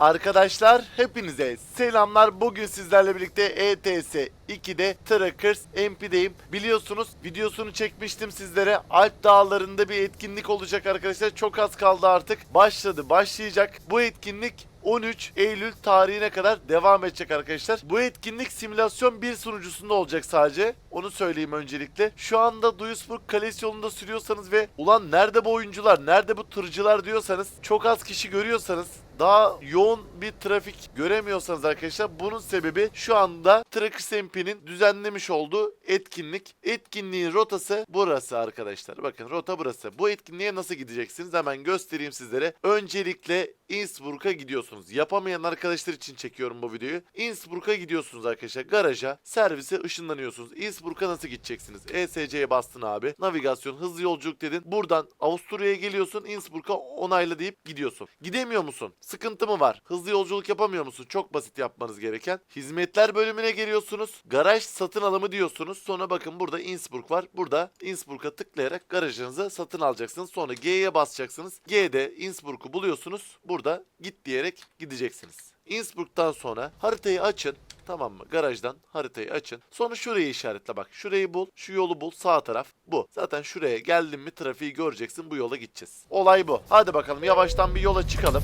Arkadaşlar hepinize selamlar. Bugün sizlerle birlikte ETS 2'de Trackers MP'deyim. Biliyorsunuz videosunu çekmiştim sizlere. Alp Dağları'nda bir etkinlik olacak arkadaşlar. Çok az kaldı artık. Başladı, başlayacak. Bu etkinlik 13 Eylül tarihine kadar devam edecek arkadaşlar. Bu etkinlik simülasyon bir sunucusunda olacak sadece. Onu söyleyeyim öncelikle. Şu anda Duisburg Kalesi yolunda sürüyorsanız ve ulan nerede bu oyuncular, nerede bu tırcılar diyorsanız, çok az kişi görüyorsanız daha yoğun bir trafik göremiyorsanız arkadaşlar bunun sebebi şu anda Trackers MP'nin düzenlemiş olduğu etkinlik. Etkinliğin rotası burası arkadaşlar. Bakın rota burası. Bu etkinliğe nasıl gideceksiniz hemen göstereyim sizlere. Öncelikle Innsbruck'a gidiyorsunuz. Yapamayan arkadaşlar için çekiyorum bu videoyu. Innsbruck'a gidiyorsunuz arkadaşlar. Garaja, servise ışınlanıyorsunuz. Innsbruck'a nasıl gideceksiniz? ESC'ye bastın abi. Navigasyon, hızlı yolculuk dedin. Buradan Avusturya'ya geliyorsun. Innsbruck'a onayla deyip gidiyorsun. Gidemiyor musun? Sıkıntı mı var? Hızlı yolculuk yapamıyor musun? Çok basit yapmanız gereken. Hizmetler bölümüne geliyorsunuz. Garaj satın alımı diyorsunuz. Sonra bakın burada Innsbruck var. Burada Innsbruck'a tıklayarak garajınızı satın alacaksınız. Sonra G'ye basacaksınız. G'de Innsbruck'u buluyorsunuz. Burada git diyerek gideceksiniz. Innsbruck'tan sonra haritayı açın. Tamam mı? Garajdan haritayı açın. Sonra şurayı işaretle bak. Şurayı bul. Şu yolu bul. Sağ taraf bu. Zaten şuraya geldin mi trafiği göreceksin. Bu yola gideceğiz. Olay bu. Hadi bakalım yavaştan bir yola çıkalım.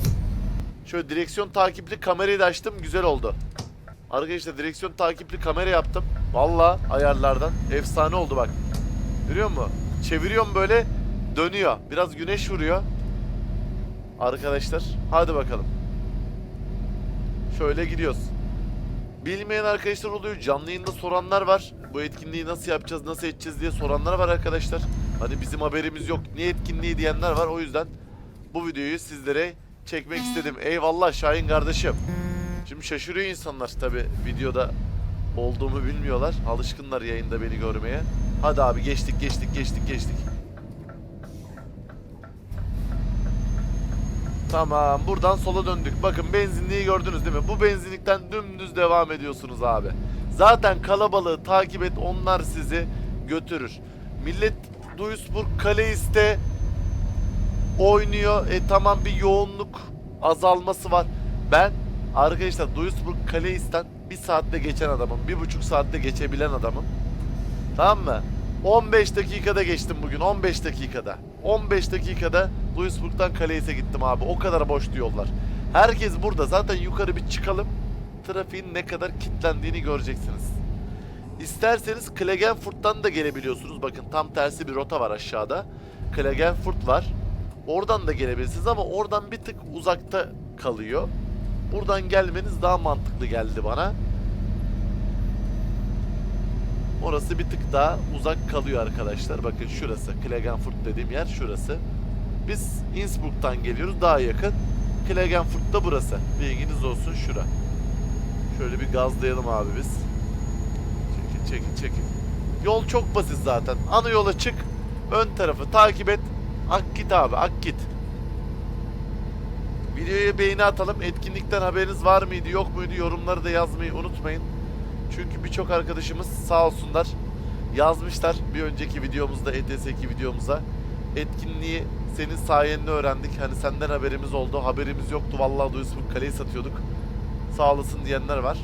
Şöyle direksiyon takipli kamerayı da açtım. Güzel oldu. Arkadaşlar direksiyon takipli kamera yaptım. Valla ayarlardan. Efsane oldu bak. Görüyor musun? Çeviriyorum böyle dönüyor. Biraz güneş vuruyor. Arkadaşlar hadi bakalım. Şöyle gidiyoruz. Bilmeyen arkadaşlar oluyor. Canlı yayında soranlar var. Bu etkinliği nasıl yapacağız, nasıl edeceğiz diye soranlar var arkadaşlar. Hani bizim haberimiz yok. Ne etkinliği diyenler var. O yüzden bu videoyu sizlere çekmek istedim. Eyvallah Şahin kardeşim. Şimdi şaşırıyor insanlar tabi videoda olduğumu bilmiyorlar. Alışkınlar yayında beni görmeye. Hadi abi geçtik geçtik geçtik geçtik. Tamam buradan sola döndük. Bakın benzinliği gördünüz değil mi? Bu benzinlikten dümdüz devam ediyorsunuz abi. Zaten kalabalığı takip et onlar sizi götürür. Millet Duisburg Kaleist'te oynuyor. E tamam bir yoğunluk azalması var. Ben arkadaşlar Duisburg Kaleist'ten bir saatte geçen adamım. Bir buçuk saatte geçebilen adamım. Tamam mı? 15 dakikada geçtim bugün. 15 dakikada. 15 dakikada Duisburg'dan Kaleis'e gittim abi. O kadar boştu yollar. Herkes burada. Zaten yukarı bir çıkalım. Trafiğin ne kadar kilitlendiğini göreceksiniz. İsterseniz Klagenfurt'tan da gelebiliyorsunuz. Bakın tam tersi bir rota var aşağıda. Klagenfurt var. Oradan da gelebilirsiniz ama oradan bir tık uzakta kalıyor. Buradan gelmeniz daha mantıklı geldi bana. Orası bir tık daha uzak kalıyor arkadaşlar. Bakın şurası. Klagenfurt dediğim yer şurası. Biz Innsbruck'tan geliyoruz. Daha yakın. Klagenfurt da burası. Bilginiz olsun şura. Şöyle bir gazlayalım abi biz. Çekil çekil çekil. Yol çok basit zaten. Ana yola çık. Ön tarafı takip et. Ak git abi ak git. Videoya beğeni atalım. Etkinlikten haberiniz var mıydı yok muydu yorumları da yazmayı unutmayın. Çünkü birçok arkadaşımız sağ olsunlar yazmışlar bir önceki videomuzda ETS2 videomuza. Etkinliği senin sayende öğrendik. Hani senden haberimiz oldu. Haberimiz yoktu. Vallahi Duisburg kaleyi satıyorduk. Sağ olasın diyenler var.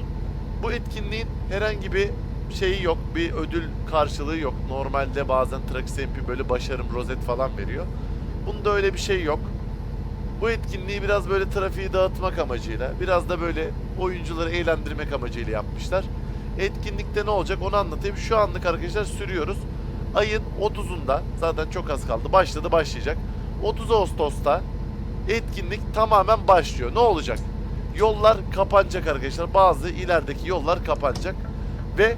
Bu etkinliğin herhangi bir şeyi yok. Bir ödül karşılığı yok. Normalde bazen Trax böyle başarım rozet falan veriyor. Bunda öyle bir şey yok. Bu etkinliği biraz böyle trafiği dağıtmak amacıyla, biraz da böyle oyuncuları eğlendirmek amacıyla yapmışlar. Etkinlikte ne olacak onu anlatayım. Şu anlık arkadaşlar sürüyoruz. Ayın 30'unda zaten çok az kaldı. Başladı başlayacak. 30 Ağustos'ta etkinlik tamamen başlıyor. Ne olacak? Yollar kapanacak arkadaşlar. Bazı ilerideki yollar kapanacak. Ve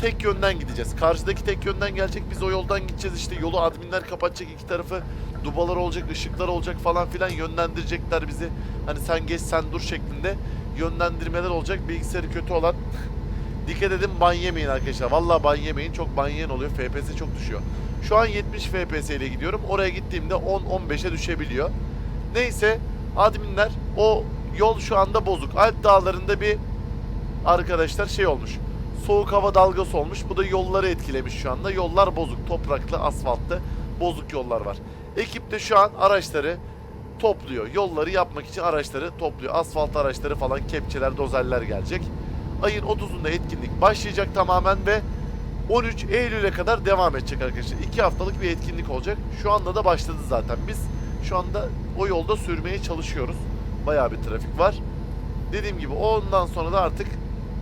tek yönden gideceğiz. Karşıdaki tek yönden gelecek. Biz o yoldan gideceğiz işte. Yolu adminler kapatacak iki tarafı. Dubalar olacak, ışıklar olacak falan filan yönlendirecekler bizi. Hani sen geç sen dur şeklinde yönlendirmeler olacak. Bilgisayarı kötü olan dikkat edin ban yemeyin arkadaşlar. Vallahi ban yemeyin. Çok ban yiyen oluyor. FPS çok düşüyor. Şu an 70 FPS ile gidiyorum. Oraya gittiğimde 10-15'e düşebiliyor. Neyse adminler o yol şu anda bozuk. Alp dağlarında bir arkadaşlar şey olmuş. Soğuk hava dalgası olmuş. Bu da yolları etkilemiş şu anda. Yollar bozuk. Topraklı, asfaltlı, bozuk yollar var. Ekip de şu an araçları topluyor. Yolları yapmak için araçları topluyor. Asfalt araçları falan, kepçeler, dozerler gelecek. Ayın 30'unda etkinlik başlayacak tamamen ve 13 Eylül'e kadar devam edecek arkadaşlar. 2 haftalık bir etkinlik olacak. Şu anda da başladı zaten. Biz şu anda o yolda sürmeye çalışıyoruz. Bayağı bir trafik var. Dediğim gibi ondan sonra da artık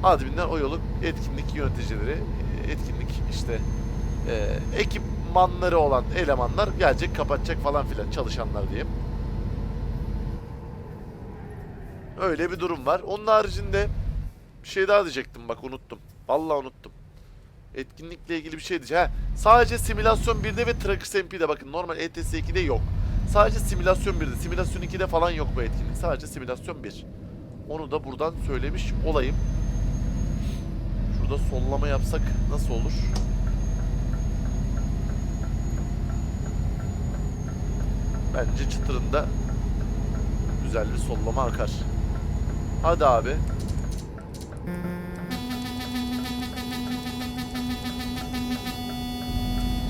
adminler o yolu etkinlik yöneticileri, etkinlik işte e, ekipmanları olan elemanlar gelecek kapatacak falan filan çalışanlar diyeyim. Öyle bir durum var. Onun haricinde bir şey daha diyecektim bak unuttum. Vallahi unuttum. Etkinlikle ilgili bir şey diyeceğim. Sadece simülasyon 1'de ve Trackers MP'de bakın normal ETS 2'de yok. Sadece simülasyon 1'de, simülasyon 2'de falan yok bu etkinlik. Sadece simülasyon 1. Onu da buradan söylemiş olayım. Şurada sollama yapsak nasıl olur? Bence çıtırında güzel bir sollama akar. Hadi abi.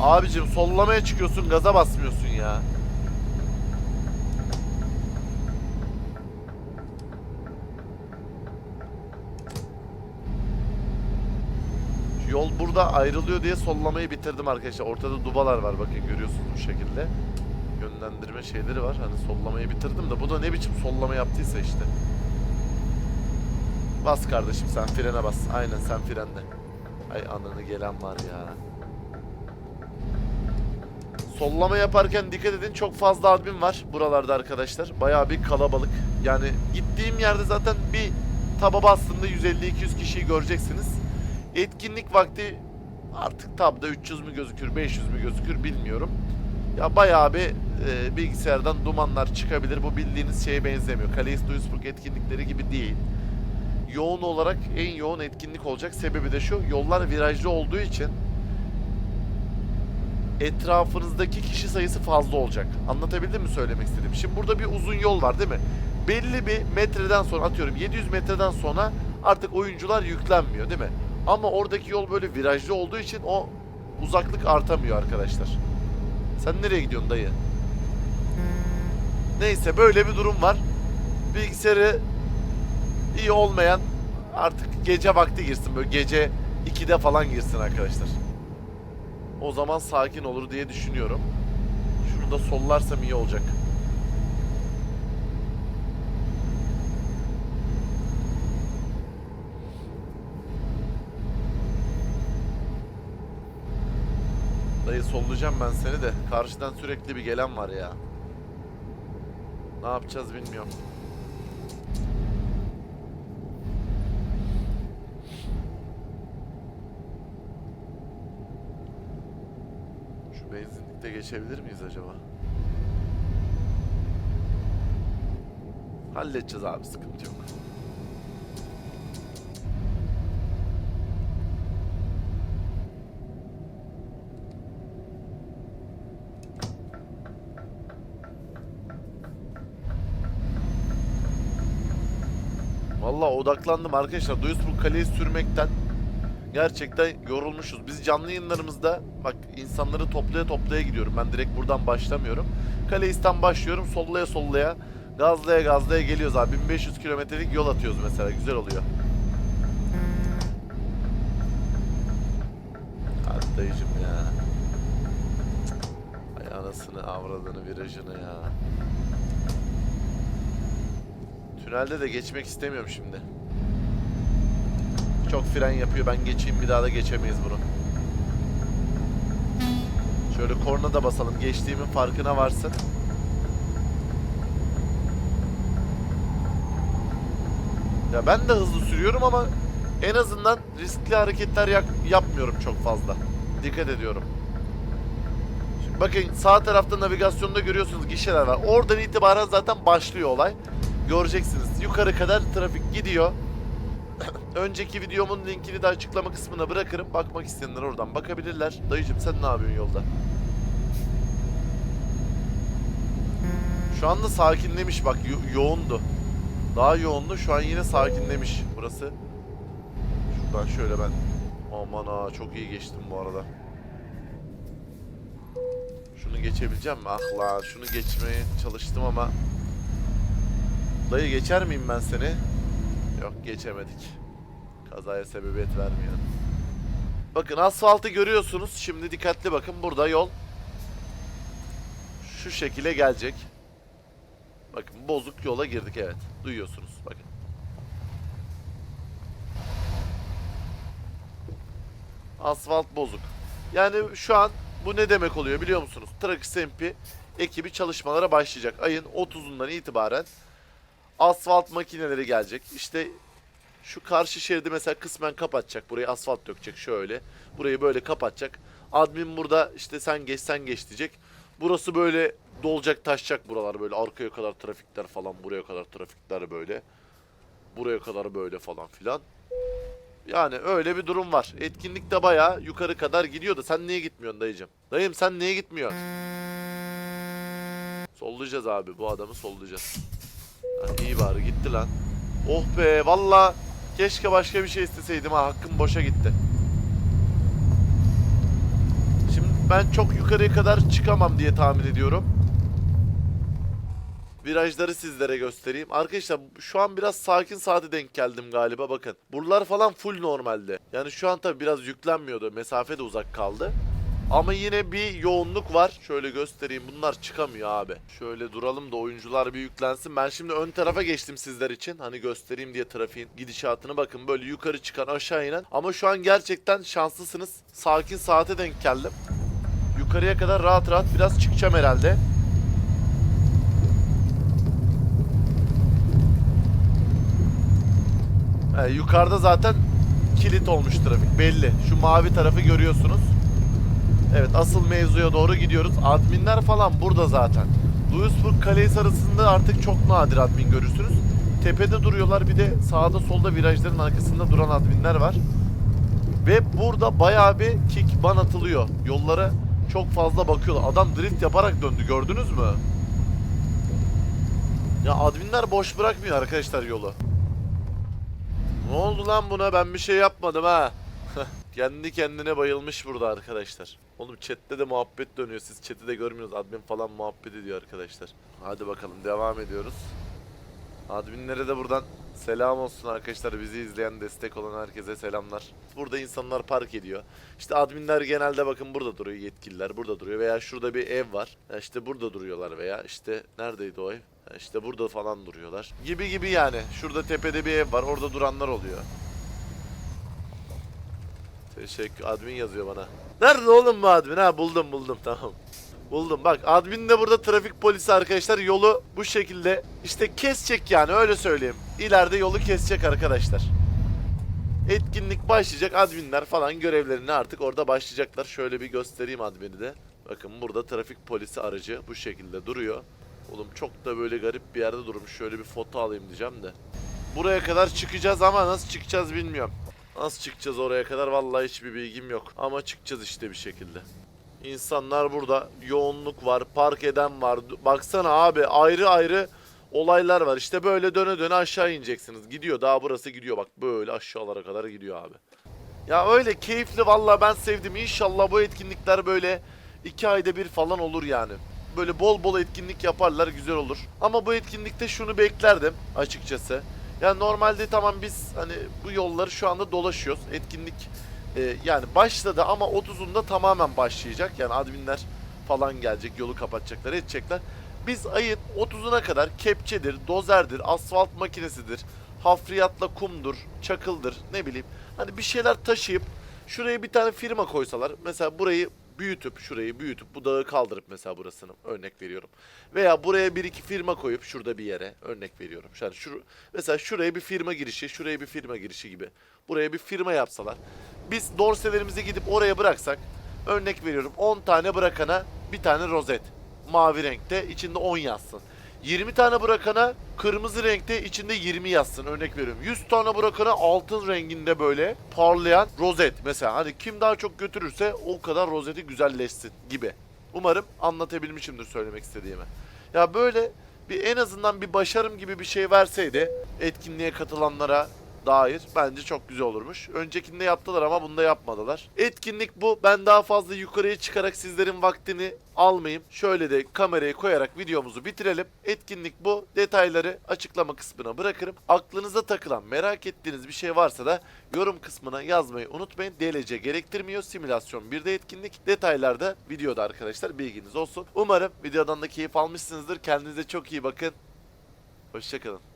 Abicim sollamaya çıkıyorsun gaza basmıyorsun ya. Yol burada ayrılıyor diye sollamayı bitirdim arkadaşlar. Ortada dubalar var bakın görüyorsunuz bu şekilde. Yönlendirme şeyleri var. Hani sollamayı bitirdim de bu da ne biçim sollama yaptıysa işte. Bas kardeşim sen frene bas. Aynen sen frende. Ay ananı gelen var ya. Sollama yaparken dikkat edin çok fazla admin var buralarda arkadaşlar. Bayağı bir kalabalık. Yani gittiğim yerde zaten bir taba bastığında 150-200 kişiyi göreceksiniz. Etkinlik vakti artık tabda 300 mü gözükür 500 mü gözükür bilmiyorum. Ya bayağı bir e, bilgisayardan dumanlar çıkabilir. Bu bildiğiniz şeye benzemiyor. Calais Duisburg etkinlikleri gibi değil. Yoğun olarak en yoğun etkinlik olacak. Sebebi de şu. Yollar virajlı olduğu için etrafınızdaki kişi sayısı fazla olacak. Anlatabildim mi söylemek istediğim? Şimdi burada bir uzun yol var değil mi? Belli bir metreden sonra atıyorum 700 metreden sonra artık oyuncular yüklenmiyor değil mi? Ama oradaki yol böyle virajlı olduğu için o uzaklık artamıyor arkadaşlar. Sen nereye gidiyorsun dayı? Neyse böyle bir durum var. Bilgisayarı iyi olmayan artık gece vakti girsin böyle gece 2'de falan girsin arkadaşlar. O zaman sakin olur diye düşünüyorum. Şunu da sollarsam iyi olacak. Dayı sollayacağım ben seni de. Karşıdan sürekli bir gelen var ya. Ne yapacağız bilmiyorum. Benzinlikte geçebilir miyiz acaba? Halledeceğiz abi sıkıntı yok. Vallahi odaklandım arkadaşlar. Duisburg Kale'yi sürmekten gerçekten yorulmuşuz. Biz canlı yayınlarımızda bak insanları toplaya toplaya gidiyorum. Ben direkt buradan başlamıyorum. Kaleis'ten başlıyorum. Sollaya sollaya gazlaya gazlaya geliyoruz abi. 1500 kilometrelik yol atıyoruz mesela. Güzel oluyor. Hadi dayıcım ya. Ay anasını avradını virajını ya. Tünelde de geçmek istemiyorum şimdi. Çok fren yapıyor. Ben geçeyim bir daha da geçemeyiz bunu. Şöyle korna da basalım. Geçtiğimin farkına varsın. Ya ben de hızlı sürüyorum ama en azından riskli hareketler yapmıyorum çok fazla. Dikkat ediyorum. Şimdi bakın sağ tarafta navigasyonda görüyorsunuz gişeler var. Oradan itibaren zaten başlıyor olay. Göreceksiniz. Yukarı kadar trafik gidiyor. Önceki videomun linkini de açıklama kısmına bırakırım. Bakmak isteyenler oradan bakabilirler. Dayıcım sen ne yapıyorsun yolda? Şu anda sakinlemiş bak yo- yoğundu. Daha yoğundu şu an yine sakinlemiş burası. Şuradan şöyle ben. Aman ha çok iyi geçtim bu arada. Şunu geçebileceğim mi? Ah lan şunu geçmeye çalıştım ama Dayı geçer miyim ben seni? Yok geçemedik. Kazaya sebebiyet vermiyor. Bakın asfaltı görüyorsunuz. Şimdi dikkatli bakın. Burada yol şu şekilde gelecek. Bakın bozuk yola girdik evet. Duyuyorsunuz bakın. Asfalt bozuk. Yani şu an bu ne demek oluyor biliyor musunuz? Trax MP ekibi çalışmalara başlayacak. Ayın 30'undan itibaren asfalt makineleri gelecek. İşte şu karşı şeridi mesela kısmen kapatacak. Burayı asfalt dökecek şöyle. Burayı böyle kapatacak. Admin burada işte sen geç sen geç diyecek. Burası böyle dolacak taşacak buralar böyle. Arkaya kadar trafikler falan. Buraya kadar trafikler böyle. Buraya kadar böyle falan filan. Yani öyle bir durum var. Etkinlik de bayağı yukarı kadar gidiyor da sen niye gitmiyorsun dayıcım? Dayım sen niye gitmiyorsun? Sollayacağız abi bu adamı sollayacağız. Ha, iyi bari gitti lan. Oh be valla keşke başka bir şey isteseydim ha hakkım boşa gitti. Şimdi ben çok yukarıya kadar çıkamam diye tahmin ediyorum. Virajları sizlere göstereyim. Arkadaşlar şu an biraz sakin saate denk geldim galiba bakın. Buralar falan full normalde. Yani şu an tabi biraz yüklenmiyordu. Mesafe de uzak kaldı. Ama yine bir yoğunluk var. Şöyle göstereyim. Bunlar çıkamıyor abi. Şöyle duralım da oyuncular bir yüklensin. Ben şimdi ön tarafa geçtim sizler için. Hani göstereyim diye trafiğin gidişatını bakın. Böyle yukarı çıkan aşağı inen. Ama şu an gerçekten şanslısınız. Sakin saate denk geldim. Yukarıya kadar rahat rahat biraz çıkacağım herhalde. He, yukarıda zaten kilit olmuş trafik belli. Şu mavi tarafı görüyorsunuz. Evet asıl mevzuya doğru gidiyoruz. Adminler falan burada zaten. Duisburg Kalesi arasında artık çok nadir admin görürsünüz. Tepede duruyorlar bir de sağda solda virajların arkasında duran adminler var. Ve burada bayağı bir kick ban atılıyor. Yollara çok fazla bakıyorlar. Adam drift yaparak döndü gördünüz mü? Ya adminler boş bırakmıyor arkadaşlar yolu. Ne oldu lan buna? Ben bir şey yapmadım ha. Kendi kendine bayılmış burada arkadaşlar. Oğlum chatte de muhabbet dönüyor. Siz chat'i de görmüyorsunuz. Admin falan muhabbet ediyor arkadaşlar. Hadi bakalım devam ediyoruz. Adminlere de buradan selam olsun arkadaşlar. Bizi izleyen, destek olan herkese selamlar. Burada insanlar park ediyor. İşte adminler genelde bakın burada duruyor. Yetkililer burada duruyor. Veya şurada bir ev var. İşte burada duruyorlar veya işte neredeydi o ev? İşte burada falan duruyorlar. Gibi gibi yani. Şurada tepede bir ev var. Orada duranlar oluyor. Teşekkür. Admin yazıyor bana. Nerede oğlum bu admin? Ha buldum buldum tamam. Buldum. Bak admin de burada trafik polisi arkadaşlar. Yolu bu şekilde işte kesecek yani öyle söyleyeyim. İleride yolu kesecek arkadaşlar. Etkinlik başlayacak. Adminler falan görevlerini artık orada başlayacaklar. Şöyle bir göstereyim admini de. Bakın burada trafik polisi aracı bu şekilde duruyor. Oğlum çok da böyle garip bir yerde durmuş. Şöyle bir foto alayım diyeceğim de. Buraya kadar çıkacağız ama nasıl çıkacağız bilmiyorum. Nasıl çıkacağız oraya kadar vallahi hiçbir bilgim yok. Ama çıkacağız işte bir şekilde. İnsanlar burada yoğunluk var, park eden var. Baksana abi ayrı ayrı olaylar var. İşte böyle döne döne aşağı ineceksiniz. Gidiyor daha burası gidiyor bak böyle aşağılara kadar gidiyor abi. Ya öyle keyifli vallahi ben sevdim. İnşallah bu etkinlikler böyle iki ayda bir falan olur yani. Böyle bol bol etkinlik yaparlar güzel olur. Ama bu etkinlikte şunu beklerdim açıkçası. Yani normalde tamam biz hani bu yolları şu anda dolaşıyoruz. Etkinlik e, yani başladı ama 30'unda tamamen başlayacak. Yani adminler falan gelecek, yolu kapatacaklar, edecekler. Biz ayın 30'una kadar kepçedir, dozerdir, asfalt makinesidir, hafriyatla kumdur, çakıldır, ne bileyim. Hani bir şeyler taşıyıp şuraya bir tane firma koysalar. Mesela burayı büyütüp şurayı büyütüp bu dağı kaldırıp mesela burasını örnek veriyorum. Veya buraya bir iki firma koyup şurada bir yere örnek veriyorum. Yani şu, mesela şuraya bir firma girişi, şuraya bir firma girişi gibi. Buraya bir firma yapsalar. Biz dorselerimizi gidip oraya bıraksak örnek veriyorum 10 tane bırakana bir tane rozet. Mavi renkte içinde 10 yazsın. 20 tane bırakana kırmızı renkte içinde 20 yazsın örnek veriyorum. 100 tane bırakana altın renginde böyle parlayan rozet mesela. Hani kim daha çok götürürse o kadar rozeti güzelleşsin gibi. Umarım anlatabilmişimdir söylemek istediğimi. Ya böyle bir en azından bir başarım gibi bir şey verseydi etkinliğe katılanlara dair bence çok güzel olurmuş. Öncekinde yaptılar ama bunda yapmadılar. Etkinlik bu. Ben daha fazla yukarıya çıkarak sizlerin vaktini almayayım. Şöyle de kamerayı koyarak videomuzu bitirelim. Etkinlik bu. Detayları açıklama kısmına bırakırım. Aklınıza takılan, merak ettiğiniz bir şey varsa da yorum kısmına yazmayı unutmayın. DLC gerektirmiyor. Simülasyon 1'de etkinlik. Detaylar da videoda arkadaşlar bilginiz olsun. Umarım videodan da keyif almışsınızdır. Kendinize çok iyi bakın. Hoşçakalın.